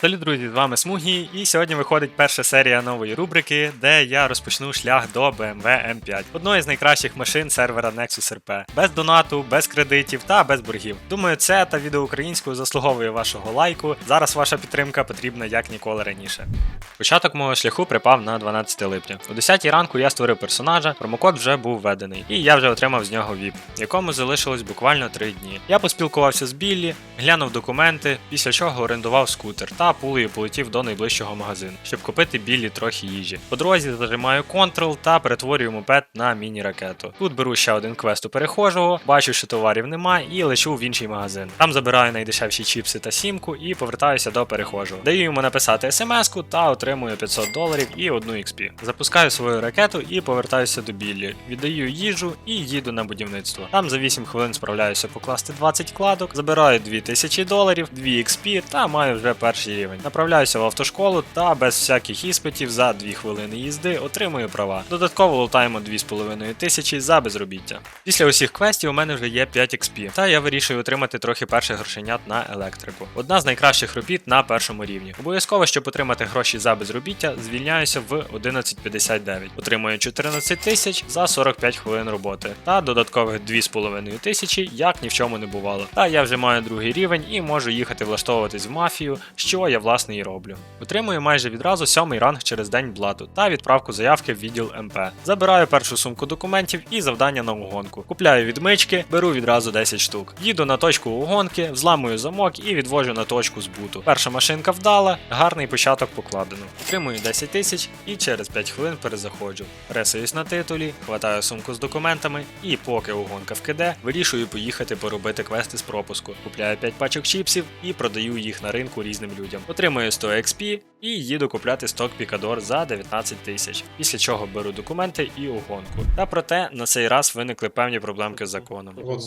Салют, друзі, з вами Смугі, і сьогодні виходить перша серія нової рубрики, де я розпочну шлях до BMW M5, одної з найкращих машин сервера Nexus RP. Без донату, без кредитів та без боргів. Думаю, це та відео українською заслуговує вашого лайку. Зараз ваша підтримка потрібна як ніколи раніше. Початок мого шляху припав на 12 липня. О 10 ранку я створив персонажа, промокод вже був введений, і я вже отримав з нього VIP, якому залишилось буквально 3 дні. Я поспілкувався з Біллі, глянув документи, після чого орендував скутер та пулею полетів до найближчого магазину, щоб купити Біллі трохи їжі. По дорозі зажимаю Ctrl та перетворюю мопед на міні-ракету. Тут беру ще один квест у перехожого, бачу, що товарів нема, і лечу в інший магазин. Там забираю найдешевші чіпси та сімку і повертаюся до перехожого. Даю йому написати смс-ку та отримую 500 доларів і одну XP. Запускаю свою ракету і повертаюся до Біллі. Віддаю їжу і їду на будівництво. Там за 8 хвилин справляюся покласти 20 кладок, забираю 2000 доларів, 2 XP та маю вже перший рівень. Направляюся в автошколу та без всяких іспитів за 2 хвилини їзди отримую права. Додатково лутаємо 2,5 тисячі за безробіття. Після усіх квестів у мене вже є 5 XP, та я вирішую отримати трохи перших грошенят на електрику. Одна з найкращих робіт на першому рівні. Обов'язково, щоб отримати гроші за безробіття, звільняюся в 11.59. Отримую 14 тисяч за 45 хвилин роботи та додаткових 2,5 тисячі, як ні в чому не бувало. Та я вже маю другий рівень і можу їхати влаштовуватись в мафію, що я власне і роблю. Отримую майже відразу сьомий ранг через день блату та відправку заявки в відділ МП. Забираю першу сумку документів і завдання на угонку. Купляю відмички, беру відразу 10 штук. Їду на точку угонки, взламую замок і відвожу на точку збуту. Перша машинка вдала, гарний початок покладено. Отримую 10 тисяч і через 5 хвилин перезаходжу. Ресуюсь на титулі, хватаю сумку з документами і поки угонка вкиде, вирішую поїхати поробити квести з пропуску. Купляю 5 пачок чіпсів і продаю їх на ринку різним людям Отримую 100 XP і їду купляти сток Пікадор за 19 тисяч. Після чого беру документи і угонку. Та проте на цей раз виникли певні проблемки з законом. Вот.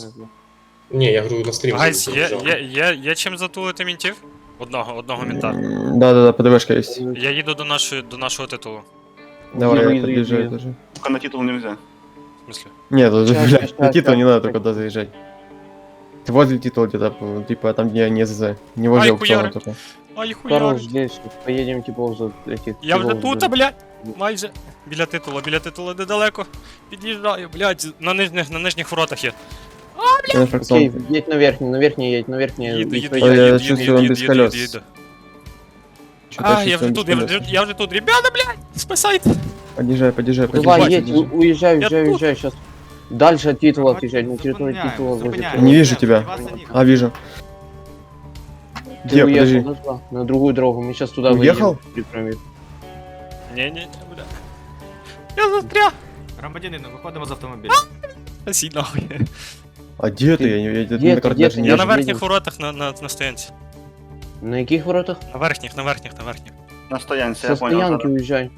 Не, я говорю, на стрим. Гайс, є, забежал. є, є, є чим затулити мінтів? Одного, одного мінта. Да, да, да, ПДВшка есть. Я їду до нашої до нашого титулу. Давай, Еду, я еду, подъезжаю еду. тоже. Только на титул нельзя. В смысле? Нет, тут, Щас, блядь, щас, на титул щас, не надо щас. только туда заезжать. Ты возле титула где-то, ну, типа там, где не ЗЗ. Не возле Ай, аукциона хуяры. только. Ай, хуя. Хорош здесь, поедем типа за этих... Я вже типов, тут, за- блядь. Майже. Біля титула, біля титула недалеко. Під'їжджаю, блядь, на нижніх, на нижніх воротах є. Я на Окей, фракцион. едь на верхний, на верхний едь, на верхний. Їду, и їду, поедем. їду, я їду, чувствую, їду, он їду, без їду, колес. їду. Чё-то А, я вже чувствую, тут, я без вже, колес. я вже тут. Ребята, блядь, спасайте. Подъезжай, подъезжай, Давай, подъезжай. едь, подъезжай. у- уезжай, Я уезжай, тут. уезжай, сейчас. Дальше от титула отъезжать, на территорию Зупиняємо, титула возле зупиняємо. титула. Не вижу тебя. А, вижу. Ты Где, уехал подожди. назад, на другую дорогу, мы сейчас туда Уехал? выедем. Переправим. Ні, ні, ні, бля. Я застряг. Громадянину, виходимо з автомобіля. Сій нахуй. А где ты? Я, не- я, Где на ты, карте где даже ты? не Я Я на ж вижу. верхніх їду. воротах на, на, на стоянці. На каких воротах? На верхніх, на верхніх, на верхніх. Ну, На стоянці, Со я понял. стоянки зараз. уезжай.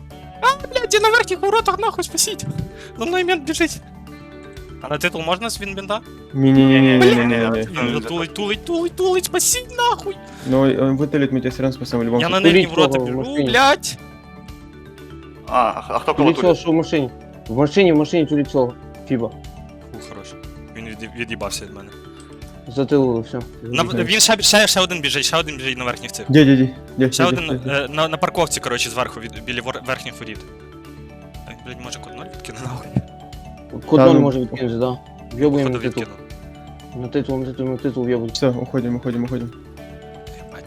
Блядь, я на верхніх воротах, нахуй, спасіть. За мною мент біжить. А на титул можна з Вінбінда? Не-не-не-не-не-не. Він тулить, тулить, тулить, тулить, спасіть нахуй. Ну, он вытолит, мы тебя все равно спасем в любом Я на случае. нижні Куліть ворота того в біжу, машині. блядь. А, а хто кого Лицо, тут? что в машине? В машине, в машине то лицо. Фиба. Фу, хорош. Він від, від'їбався від мене. Затылу, все. На, він ще, ще, ще один біжить, ще один біжить на верхніх цих. Где, где, где? Где, Ще где, один где, где? е, на, на парковці, коротше, зверху, від, біля вор, верхніх воріт. Ай, блядь, може код 0 відкине нахуй. Код Да, 0 ну, может відкинути, да. Въебуем Походу на титул. відкинув. На титул, на титул, на титул въебуем. Все, уходим, уходим, уходим.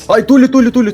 Ай, тулі, тулі, тули.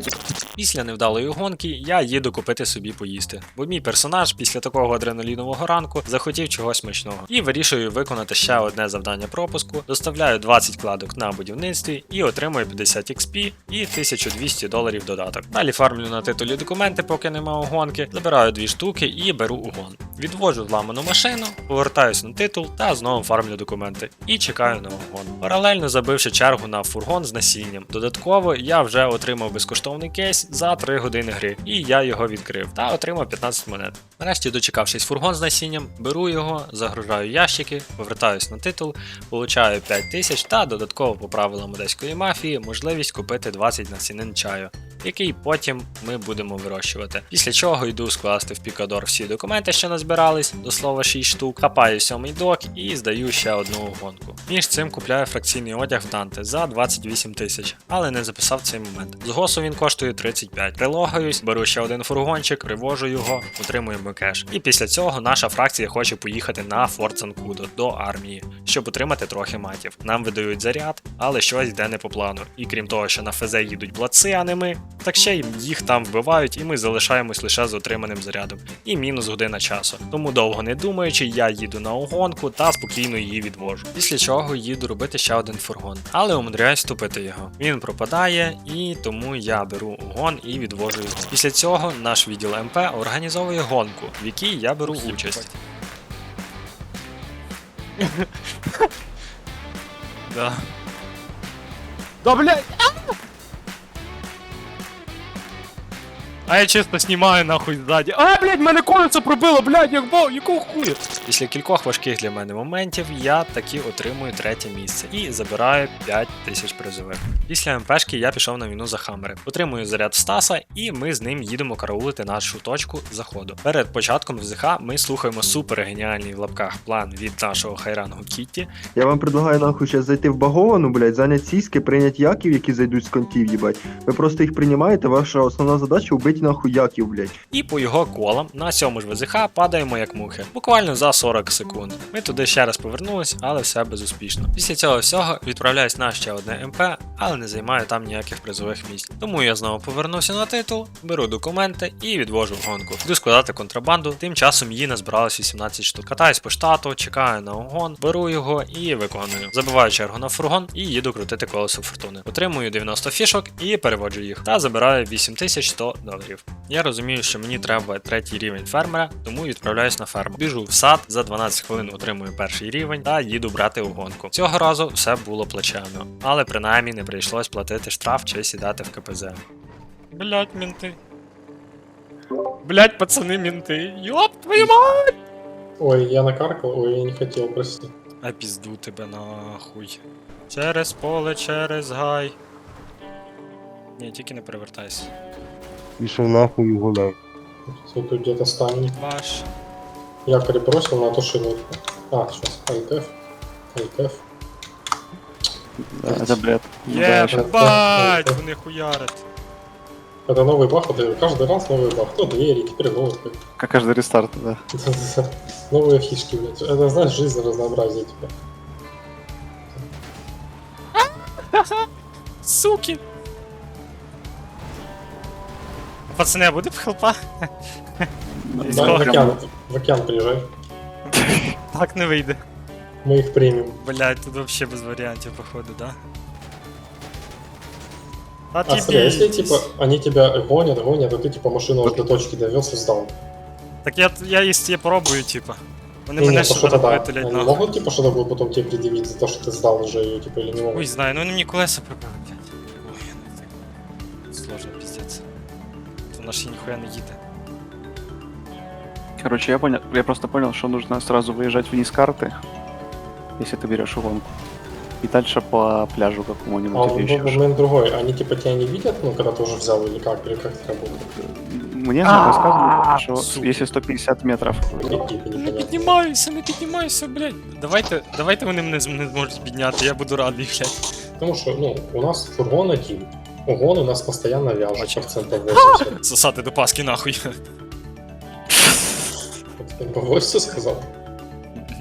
Після невдалої гонки я їду купити собі поїсти, бо мій персонаж після такого адреналінового ранку захотів чогось смачного. І вирішую виконати ще одне завдання пропуску, доставляю 20 кладок на будівництві і отримую 50 XP і 1200 доларів додаток. Далі фармлю на титулі документи, поки нема угонки, забираю дві штуки і беру угон. Відвожу зламану машину, повертаюсь на титул та знову фармлю документи і чекаю на угон. Паралельно забивши чергу на фургон з насінням. Додатково я вже отримав безкоштовний кейс за 3 години гри, і я його відкрив та отримав 15 монет. Нарешті, дочекавшись фургон з насінням, беру його, загружаю ящики, повертаюсь на титул, получаю 5 тисяч та додатково по правилам одеської мафії можливість купити 20 насінин чаю. Який потім ми будемо вирощувати. Після чого йду скласти в пікадор всі документи, що назбирались, до слова 6 штук, хапаю сьомий док і здаю ще одну гонку. Між цим купляю фракційний одяг в Данте за 28 тисяч, але не записав цей момент. З госу він коштує 35. Прилогаюсь, беру ще один фургончик, привожу його, отримуємо кеш. І після цього наша фракція хоче поїхати на Форт Занкудо до армії, щоб отримати трохи матів. Нам видають заряд, але щось йде не по плану. І крім того, що на ФЗ їдуть блаци, а не ми, так ще й їх там вбивають, і ми залишаємось лише з отриманим зарядом. І мінус година часу. Тому довго не думаючи, я їду на огонку та спокійно її відвожу. Після чого їду робити ще один фургон, але умудряюсь вступити його. Він пропадає, і тому я беру огон і відвожу його. Після цього наш відділ МП організовує гонку, в якій я беру участь. Да. Да, блядь! А я чисто знімаю нахуй ззаді. А, блядь, мене колесо пробило, блядь, як бо, якого хуя? Після кількох важких для мене моментів я таки отримую третє місце і забираю 5 тисяч призових. Після МПшки я пішов на війну за хамери. Отримую заряд Стаса, і ми з ним їдемо караулити нашу точку заходу. Перед початком ВЗХ ми слухаємо супер геніальний в лапках план від нашого хайрангу Кітті, Я вам предлагаю нахуй сейчас зайти в баговану, блядь, зайняти сіськи, прийняти яків, які зайдуть з контів, їбать. Ви просто їх приймаєте, ваша основна задача убити нахуй яків, блядь. і по його колам на сьому ж ВЗХ падаємо як мухи, буквально за 40 секунд. Ми туди ще раз повернулись, але все безуспішно. Після цього всього відправляюсь на ще одне МП, але не займаю там ніяких призових місць. Тому я знову повернувся на титул, беру документи і відвожу в гонку. Йду складати контрабанду. Тим часом її назбиралось 18 штук. Катаюсь по штату, чекаю на огон, беру його і виконую. Забиваю чергу на фургон і їду крутити колесо фортуни. Отримую 90 фішок і переводжу їх. Та забираю 8100 доларів. Я розумію, що мені треба третій рівень фермера, тому відправляюсь на ферму. Біжу в сад, за 12 хвилин отримую перший рівень та їду брати угонку. Цього разу все було плачевно, але принаймні не прийшлось платити штраф чи сідати в КПЗ. Блять, мінти. Блять, пацани, мінти. Йоп, твою мать! Ой, я накаркал, ой, я не хотел, прости. А пізду тебе нахуй. Через поле, через гай. Ні, тільки не перевертайся. Пішов нахуй гуляй. Тут где-то станем. Ваш. Я перебросил на тушенку. А, сейчас, АИКФ. АИКФ. Це бред. Єбать, вони хуярять. Это новый бах, это каждый раз новый бах. То двери, теперь новый. Как каждый рестарт, да. Новые фишки, блядь. Это, знаешь, жизнь разнообразие тебя. Суки. Пацани, а буде б хелпа? Да, в океан, в океан приезжай. Так не вийде. Мы их примем. Блять, тут вообще без варіантів, походу, да? А смотри, а если типа они тебя гонят, гонят, а ты типа машину аж до точки довез и сдал. Так я, я їсть я пробую, типа. Вони Не, мене не, ще то что-то да. витулять Они нахуй. могут типа что-то будет потом тебе предъявить за то, что ты сдал уже ее, типа, или не могут? Ой, знаю, ну вони мені колеса пробили, Вона ж і ніхуя не їде. Короче, я понял, я просто понял, что нужно сразу выезжать вниз карты, если ты берешь угонку. И дальше по пляжу А какому-нибудь он, или еще ну, что-то. момент другой, они типа тебя не видят, ну, когда ты уже взял, или как, или как это работает? Мне рассказывали, что сука. если 150 метров, Какие типы Не непонятные. піднімаюся, не піднімаюся, блядь. Давайте, давайте вони мене з- не зможуть підняти, я буду радий, блядь. Потому что, ну, у нас фургон один. Угон у нас постоянно вяжет, процентов 80. Сосаты до паски нахуй. Ты по сказал?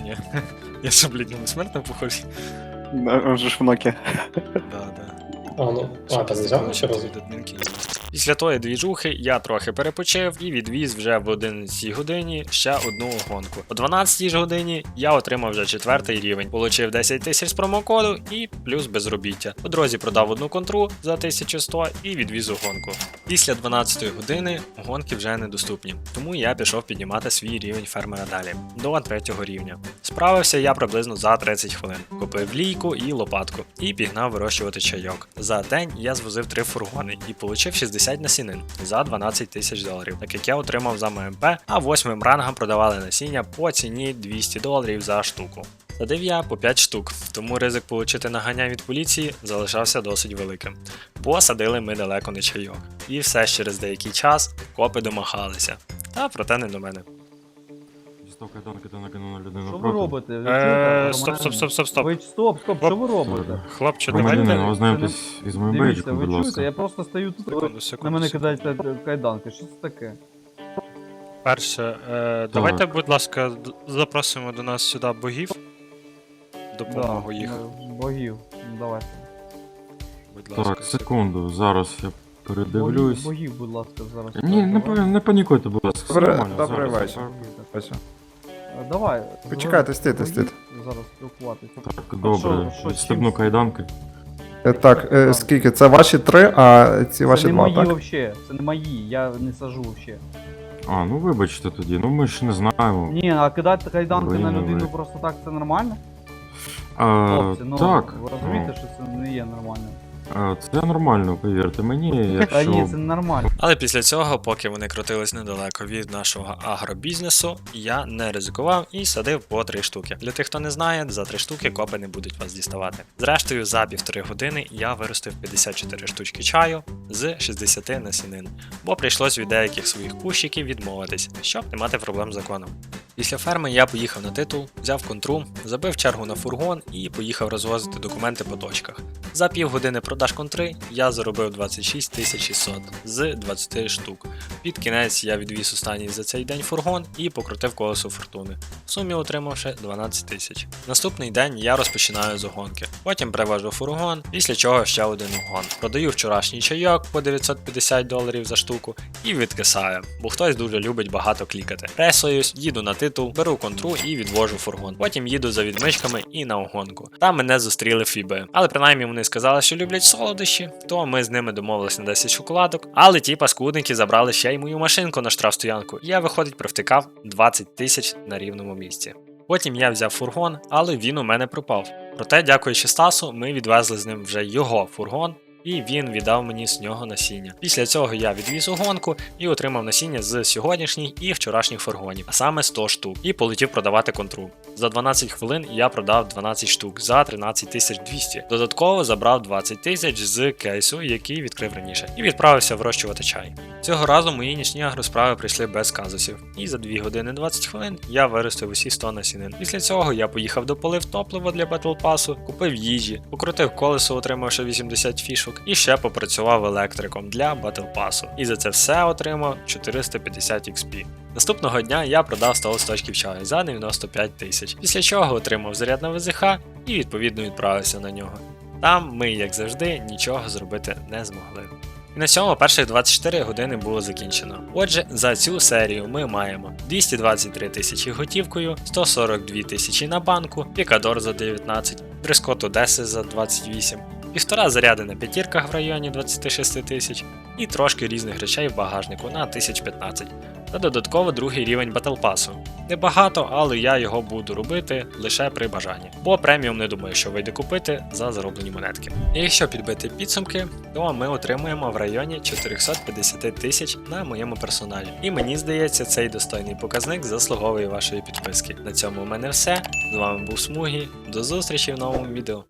Ні. Я что, блядь, не смертно похожий? он же в ноке. Да, да. А, ну, а, там нельзя вообще разве? Після тої двіжухи я трохи перепочив і відвіз вже в 11 годині ще одну гонку. О 12 ж годині я отримав вже четвертий рівень, получив 10 тисяч з промокоду і плюс безробіття. По дорозі продав одну контру за 1100 і відвіз у гонку. Після 12 години гонки вже недоступні, тому я пішов піднімати свій рівень фермера далі до третього рівня. Справився я приблизно за 30 хвилин. Купив лійку і лопатку і пігнав вирощувати чайок. За день я звозив три фургони і получив 60 насінин за 12 тисяч доларів, так як я отримав за ММП, а восьмим рангам продавали насіння по ціні 200 доларів за штуку. Садив я по 5 штук, тому ризик отримати нагання від поліції залишався досить великим. Бо садили ми далеко не чайок. І все ж через деякий час копи домагалися. Та проте не до мене. Дістав кайданки та накинув на людину Що ви проти. робите? Ви Е, чуєте? стоп, стоп, стоп, стоп, стоп. Ви стоп, стоп, що ви робите? Хлопче, Громадянин, давайте. ознайомтесь із моїм Дивіться, бейджиком, ви будь чуєте? ласка. Я просто стою тут, ви на мене секунду. кидаєте кайданки. Що це таке? Перше, е, давайте, будь ласка, д- запросимо до нас сюди богів. Допомогу їх, ну, Богів. Ну, Давай. будь ласка. Так, секунду, зараз я передивлюсь. Богів, богів, будь ласка, зараз. Ні, не, не панікуйте, будь ласка. все Добре- нормально, зараз, вечір. зараз. Е, Давай. Стійте, богів стійте. Зараз спілкуватися. Так, добре, що, відстебну чим? кайданки. Е, Так, е, скільки? Це ваші три, а ці ваші Це не два, мої так? вообще, це не мої, я не сажу вообще. А, ну вибачте тоді, ну ми ж не знаємо. Ні, а кидати кайданки на людину просто так це нормально? А, Хлопці, ну так, ви розумієте, що це не є нормально. А, це нормально, повірте мені, Та ні, це нормально. Але після цього, поки вони крутились недалеко від нашого агробізнесу, я не ризикував і садив по три штуки. Для тих, хто не знає, за три штуки копи не будуть вас діставати. Зрештою, за півтори години я виростив 54 штучки чаю з 60 насінин, бо прийшлось від деяких своїх кущиків відмовитись, щоб не мати проблем з законом. Після ферми я поїхав на титул, взяв контру, забив чергу на фургон і поїхав розвозити документи по точках. За півгодини продаж контри я заробив 26 600 з 20 штук. Під кінець я відвіз останній за цей день фургон і покрутив колесо фортуни, в сумі отримавши 12 тисяч. Наступний день я розпочинаю з огонки. Потім привожу фургон, після чого ще один огон. Продаю вчорашній чайок по 950 доларів за штуку і відкисаю, бо хтось дуже любить багато клікати. Ресуюсь, їду на титул, беру контру і відвожу фургон. Потім їду за відмичками і на огонку. Там мене зустріли фіби. Але принаймні вони сказали, що люблять солодощі, то ми з ними домовились на 10 шоколадок. Але ті паскудники забрали ще й мою машинку на штрафстоянку. Я, виходить, провтикав 20 тисяч на рівному місці. Потім я взяв фургон, але він у мене пропав. Проте, дякуючи Стасу, ми відвезли з ним вже його фургон, і він віддав мені з нього насіння. Після цього я відвіз у гонку і отримав насіння з сьогоднішніх і вчорашніх фургонів, а саме 100 штук, і полетів продавати контру. За 12 хвилин я продав 12 штук за 13 тисяч 200. Додатково забрав 20 тисяч з кейсу, який відкрив раніше, і відправився вирощувати чай. Цього разу мої нічні агросправи прийшли без казусів, і за 2 години 20 хвилин я виростив усі 100 насінин. Після цього я поїхав до полив топлива для Battle Pass, купив їжі, покрутив колесо, отримавши 80 фішок, і ще попрацював електриком для Battle Pass. І за це все отримав 450 XP. Наступного дня я продав 100 листочків чаю за 95 тисяч, після чого отримав заряд на ВЗХ і відповідно відправився на нього. Там ми, як завжди, нічого зробити не змогли. І на цьому перших 24 години було закінчено. Отже, за цю серію ми маємо 223 тисячі готівкою, 142 тисячі на банку, Пікадор за 19, Дрескот Одеси за 28, півтора заряди на п'ятірках в районі 26 тисяч і трошки різних речей в багажнику на 1015. Та додатково другий рівень Pass. Небагато, але я його буду робити лише при бажанні. Бо преміум не думаю, що вийде купити за зароблені монетки. І якщо підбити підсумки, то ми отримуємо в районі 450 тисяч на моєму персоналі. І мені здається, цей достойний показник заслуговує вашої підписки. На цьому у мене все. З вами був Смугі. До зустрічі в новому відео.